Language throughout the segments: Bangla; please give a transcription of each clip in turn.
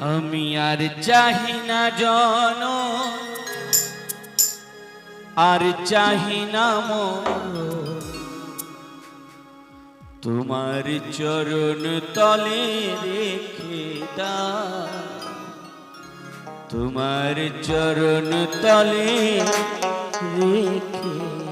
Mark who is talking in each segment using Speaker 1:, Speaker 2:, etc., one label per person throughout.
Speaker 1: আমি আর চাহি না জন আর চাহি না। তোমার চরণ তলে রেখে দাও তোমার চরণ তলে রেখে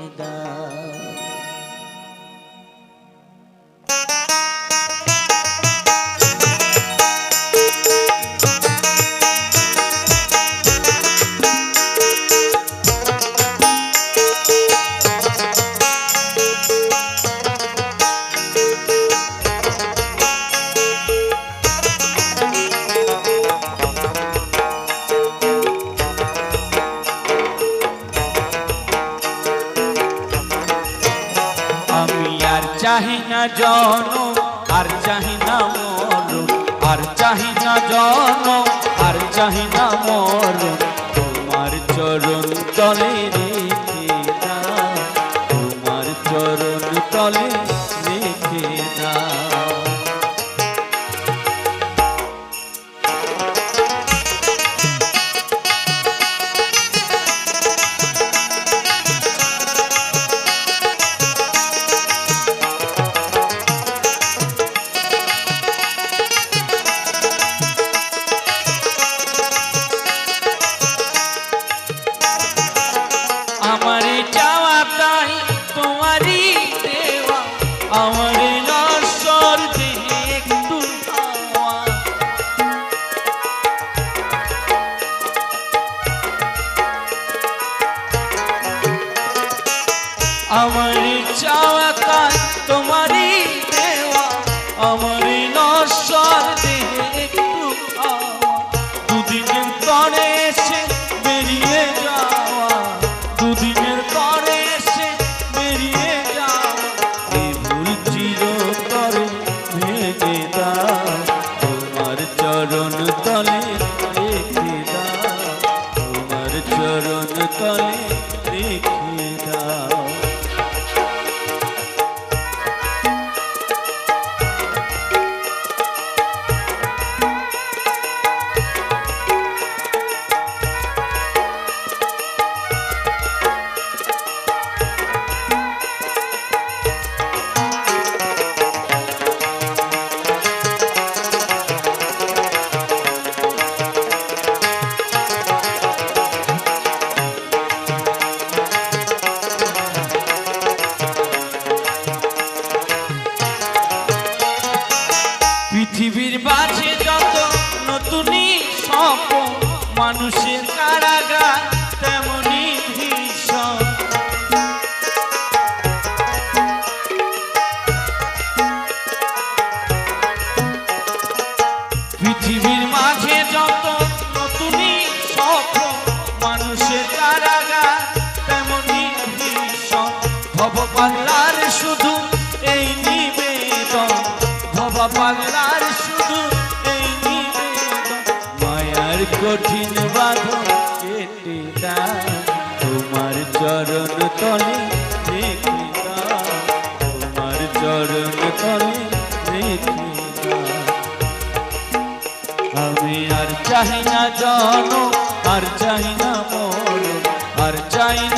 Speaker 1: আমি আর চাহি না জন আর চাহি না মর আর চাহি না জন আর চাহি না মর তোমার চরণ তলে পৃথিবীর মাঝে যত নতুনই স্বপ্ন মানুষের কারাগার তেমনি ভীষণ ভব পাল্লার শুধু এই নিবেদন ভব পাল্লার শুধু এই নিবেদন। মায়ার কঠিন বাঁধন কেটে তোমার চরণ তলে তোমার চরণ তলে রেখে চাই না জন আর চাই না মরণ আর চাই না